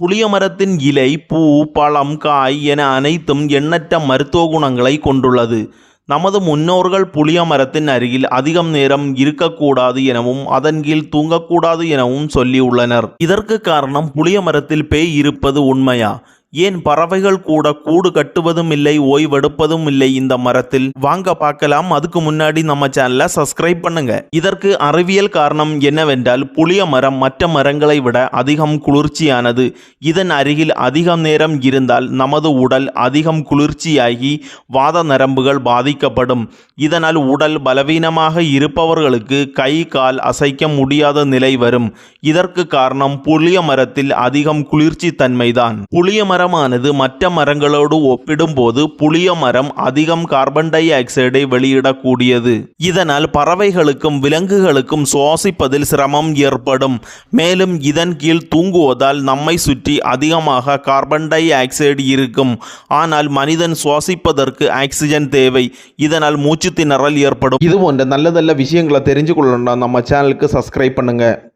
புளிய மரத்தின் இலை பூ பழம் காய் என அனைத்தும் எண்ணற்ற மருத்துவ குணங்களை கொண்டுள்ளது. நமது முன்னோர்கள் புளிய மரத்தின் அருகில் அதிகம் நேரம் இருக்கக்கூடாது எனவும் அதன் கீழ் தூங்கக்கூடாது எனவும் சொல்லியுள்ளனர். இதற்கு காரணம் புளிய மரத்தில் பேய் இருப்பது உண்மையா? ஏன் பறவைகள் கூட கூடு கட்டுவதும் இல்லை ஓய்வெடுப்பதும் இல்லை இந்த மரத்தில்? வாங்க பார்க்கலாம். அதுக்கு முன்னாடி நம்ம சேனலை சப்ஸ்கிரைப் பண்ணுங்க. இதற்கு அறிவியல் காரணம் என்னவென்றால் புளிய மரம் மற்ற மரங்களை விட அதிகம் குளிர்ச்சியானது. இதன் அருகில் அதிகம் நேரம் இருந்தால் நமது உடல் அதிகம் குளிர்ச்சியாகி வாத நரம்புகள் பாதிக்கப்படும். இதனால் உடல் பலவீனமாக இருப்பவர்களுக்கு கை கால் அசைக்க முடியாத நிலை வரும். இதற்கு காரணம் புளிய மரத்தில் அதிகம் குளிர்ச்சி தன்மைதான் புளிய மரமானது மற்ற மரங்களோடு ஒப்பிடும்போது புளிய மரம் அதிகம் கார்பன் டை ஆக்சைடை வெளியிடக்கூடியது. இதனால் பறவைகளுக்கும் விலங்குகளுக்கும் சுவாசிப்பதில் சிரமம் ஏற்படும். மேலும் இதன் கீழ் தூங்குவதால் நம்மை சுற்றி அதிகமாக கார்பன் டை ஆக்சைடு இருக்கும். ஆனால் மனிதன் சுவாசிப்பதற்கு ஆக்சிஜன் தேவை. இதனால் மூச்சு திணறல் ஏற்படும். இது போன்ற நல்ல நல்ல விஷயங்களை தெரிஞ்சு கொள்ளணும் நம்ம சேனலுக்கு சப்ஸ்கிரைப் பண்ணுங்க.